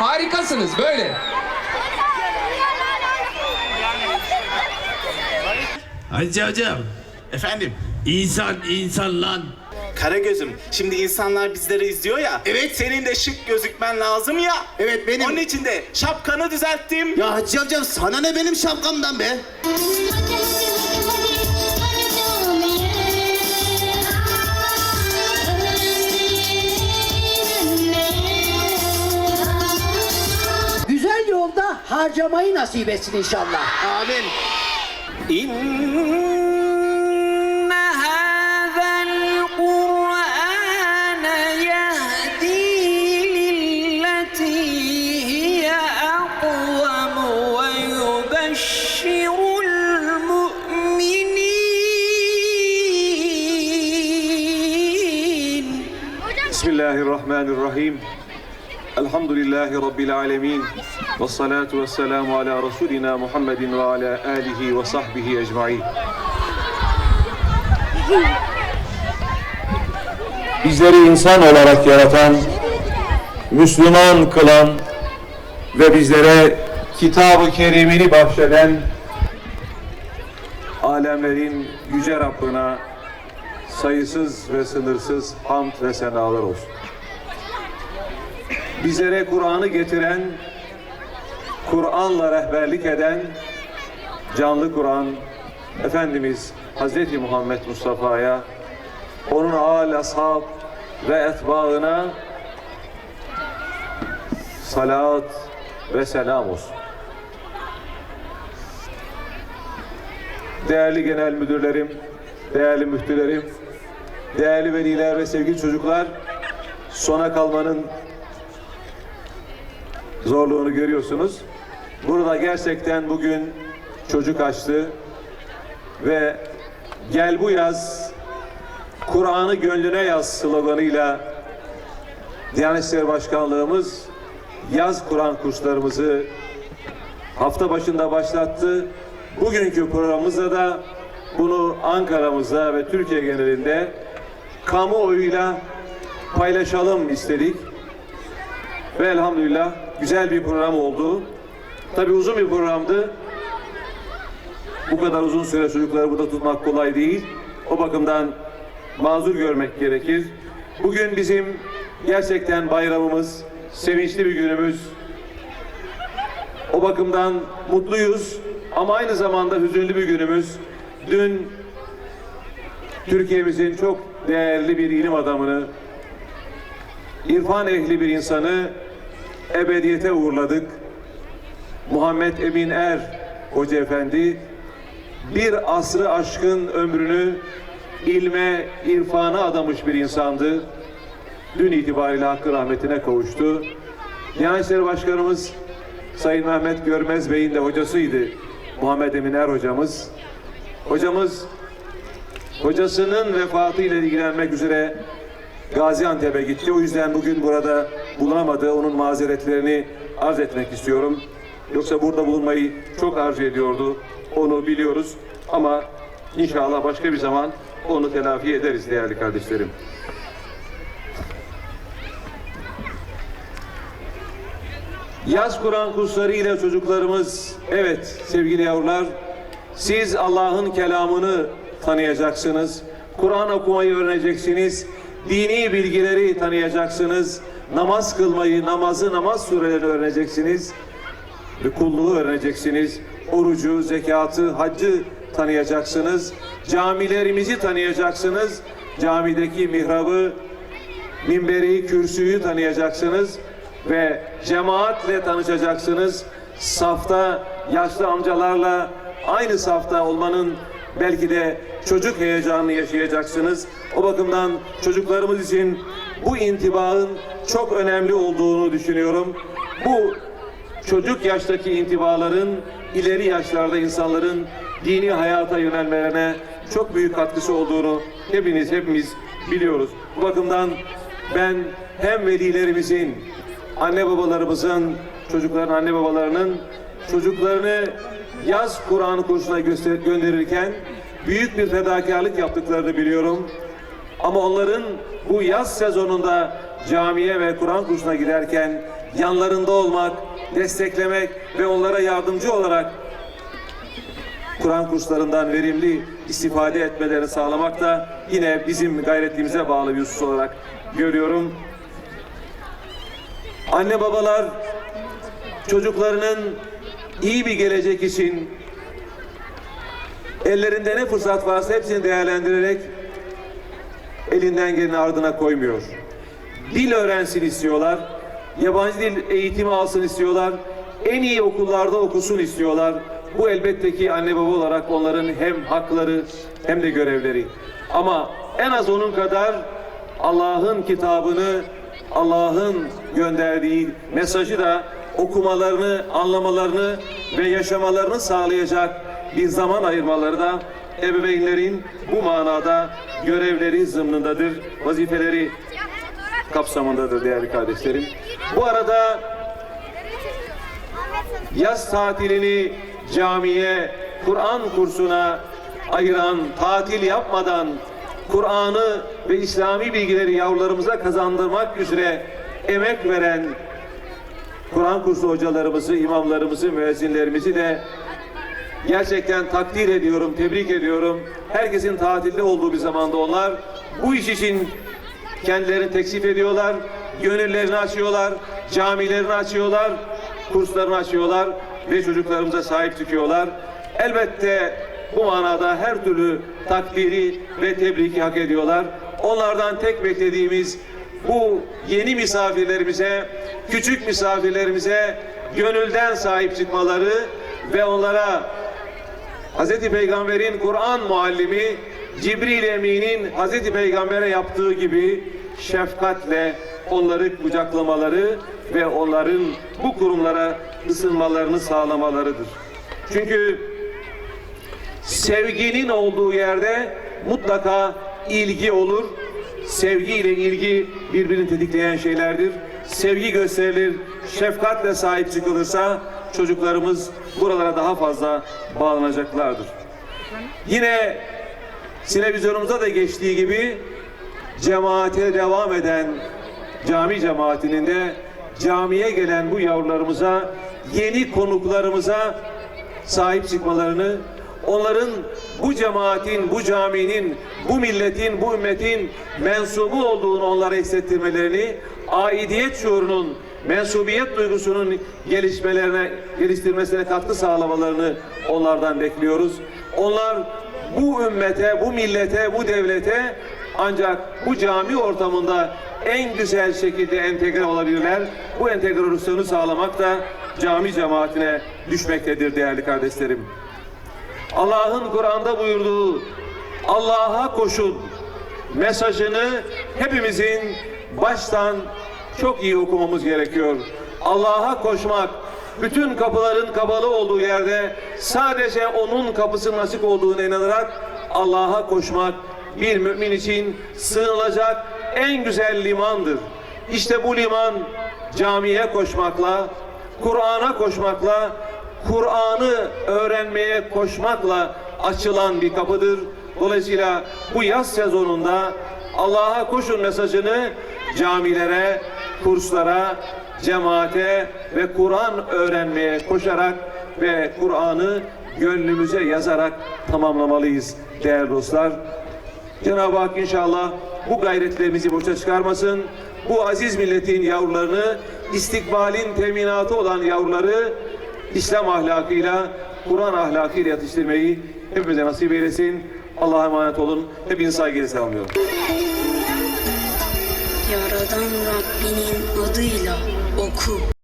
Harikasınız böyle. Hacı hocam, Efendim? insan insan lan. Karagöz'üm şimdi insanlar bizleri izliyor ya. Evet. Senin de şık gözükmen lazım ya. Evet, benim. Onun için de şapkanı düzelttim. Ya Hacı amcam sana ne benim şapkamdan be? Harcamayı nasip etsin inşallah. Amin. إن هذا القرآن يهدي للتي هي أقوم ويبشر المؤمنين بسم الله الرحمن الرحيم Elhamdülillahi Rabbil alemin. Ve salatu ve selamu ala Resulina Muhammedin ve ala alihi ve sahbihi ecmain. Bizleri insan olarak yaratan, Müslüman kılan ve bizlere Kitab-ı Kerim'ini bahşeden alemlerin yüce Rabbına sayısız ve sınırsız hamd ve senalar olsun. Bizlere Kur'an'ı getiren, Kur'an'la rehberlik eden canlı Kur'an Efendimiz Hazreti Muhammed Mustafa'ya, onun âl, ashab ve etbaına salat ve selam olsun. Değerli genel müdürlerim, değerli müftülerim, değerli veliler ve sevgili çocuklar, sona kalmanın zorluğunu görüyorsunuz. Burada gerçekten bugün çocuk açtı ve gel bu yaz Kur'an'ı gönlüne yaz sloganıyla Diyanet İşleri Başkanlığımız yaz Kur'an kurslarımızı hafta başında başlattı. Bugünkü programımızda da bunu Ankara'mızda ve Türkiye genelinde kamuoyuyla paylaşalım istedik. Ve elhamdülillah güzel bir program oldu. Tabii uzun bir programdı. Bu kadar uzun süre çocukları burada tutmak kolay değil. O bakımdan mazur görmek gerekir. Bugün bizim gerçekten bayramımız, sevinçli bir günümüz. O bakımdan mutluyuz ama aynı zamanda hüzünlü bir günümüz. Dün Türkiye'mizin çok değerli bir ilim adamını, irfan ehli bir insanı ebediyete uğurladık. Muhammed Emin Er Hoca Efendi bir asrı aşkın ömrünü ilme, irfana adamış bir insandı. Dün itibariyle hakkı rahmetine kavuştu. Diyanet İşleri Başkanımız Sayın Mehmet Görmez Bey'in de hocasıydı. Muhammed Emin Er hocamız. Hocamız hocasının vefatıyla ilgilenmek üzere Gaziantep'e gitti. O yüzden bugün burada bulunamadı. Onun mazeretlerini arz etmek istiyorum. Yoksa burada bulunmayı çok arzu ediyordu. Onu biliyoruz. Ama inşallah başka bir zaman onu telafi ederiz değerli kardeşlerim. Yaz Kur'an kursları ile çocuklarımız, evet sevgili yavrular, siz Allah'ın kelamını tanıyacaksınız. Kur'an okumayı öğreneceksiniz. Dini bilgileri tanıyacaksınız. Namaz kılmayı, namazı, namaz surelerini öğreneceksiniz. Ve kulluğu öğreneceksiniz. Orucu, zekatı, haccı tanıyacaksınız. Camilerimizi tanıyacaksınız. Camideki mihrabı, minberi, kürsüyü tanıyacaksınız ve cemaatle tanışacaksınız. Safta yaşlı amcalarla aynı safta olmanın belki de çocuk heyecanını yaşayacaksınız. O bakımdan çocuklarımız için bu intibaın çok önemli olduğunu düşünüyorum. Bu çocuk yaştaki intibaların ileri yaşlarda insanların dini hayata yönelmelerine çok büyük katkısı olduğunu hepiniz hepimiz biliyoruz. Bu bakımdan ben hem velilerimizin, anne babalarımızın, çocukların anne babalarının çocuklarını yaz Kur'an kursuna gönderirken büyük bir fedakarlık yaptıklarını biliyorum. Ama onların bu yaz sezonunda camiye ve Kur'an kursuna giderken yanlarında olmak, desteklemek ve onlara yardımcı olarak Kur'an kurslarından verimli istifade etmelerini sağlamak da yine bizim gayretimize bağlı bir husus olarak görüyorum. Anne babalar çocuklarının iyi bir gelecek için ellerinde ne fırsat varsa hepsini değerlendirerek elinden geleni ardına koymuyor. Dil öğrensin istiyorlar. Yabancı dil eğitimi alsın istiyorlar. En iyi okullarda okusun istiyorlar. Bu elbette ki anne baba olarak onların hem hakları hem de görevleri. Ama en az onun kadar Allah'ın kitabını, Allah'ın gönderdiği mesajı da okumalarını, anlamalarını ve yaşamalarını sağlayacak bir zaman ayırmaları da ebeveynlerin bu manada görevleri zımnındadır, vazifeleri kapsamındadır değerli kardeşlerim. Bu arada yaz tatilini camiye, Kur'an kursuna ayıran, tatil yapmadan Kur'an'ı ve İslami bilgileri yavrularımıza kazandırmak üzere emek veren Kur'an kursu hocalarımızı, imamlarımızı, müezzinlerimizi de gerçekten takdir ediyorum, tebrik ediyorum. Herkesin tatilde olduğu bir zamanda onlar bu iş için kendilerini teksif ediyorlar, gönüllerini açıyorlar, camilerini açıyorlar, kurslarını açıyorlar ve çocuklarımıza sahip çıkıyorlar. Elbette bu manada her türlü takdiri ve tebriki hak ediyorlar. Onlardan tek beklediğimiz bu yeni misafirlerimize, küçük misafirlerimize gönülden sahip çıkmaları ve onlara Hz. Peygamber'in Kur'an muallimi Cibril Emin'in Hz. Peygamber'e yaptığı gibi şefkatle onları kucaklamaları ve onların bu kurumlara ısınmalarını sağlamalarıdır. Çünkü sevginin olduğu yerde mutlaka ilgi olur. Sevgi ile ilgi birbirini tetikleyen şeylerdir. Sevgi gösterilir, şefkatle sahip çıkılırsa çocuklarımız buralara daha fazla bağlanacaklardır. Yine televizyonumuza da geçtiği gibi cemaate devam eden cami cemaatinin de camiye gelen bu yavrularımıza, yeni konuklarımıza sahip çıkmalarını, onların bu cemaatin, bu caminin, bu milletin, bu ümmetin mensubu olduğunu onlara hissettirmelerini, aidiyet şuurunun, mensubiyet duygusunun gelişmelerine, geliştirmesine katkı sağlamalarını onlardan bekliyoruz. Onlar bu ümmete, bu millete, bu devlete ancak bu cami ortamında en güzel şekilde entegre olabilirler. Bu entegrasyonu sağlamak da cami cemaatine düşmektedir değerli kardeşlerim. Allah'ın Kur'an'da buyurduğu Allah'a koşun mesajını hepimizin baştan çok iyi okumamız gerekiyor. Allah'a koşmak, bütün kapıların kapalı olduğu yerde sadece onun kapısının açık olduğuna inanarak Allah'a koşmak bir mümin için sığınılacak en güzel limandır. İşte bu liman camiye koşmakla, Kur'an'a koşmakla, Kur'an'ı öğrenmeye koşmakla açılan bir kapıdır. Dolayısıyla bu yaz sezonunda Allah'a koşun mesajını camilere, kurslara, cemaate ve Kur'an öğrenmeye koşarak ve Kur'an'ı gönlümüze yazarak tamamlamalıyız değerli dostlar. Cenab-ı Hak inşallah bu gayretlerimizi boşa çıkarmasın. Bu aziz milletin yavrularını, istikbalin teminatı olan yavruları İslam ahlakıyla, Kur'an ahlakıyla yetiştirmeyi hepimize nasip eylesin. Allah'a emanet olun. Hepinizi saygıyla selamlıyorum. Yaradan Rabbinin adıyla oku.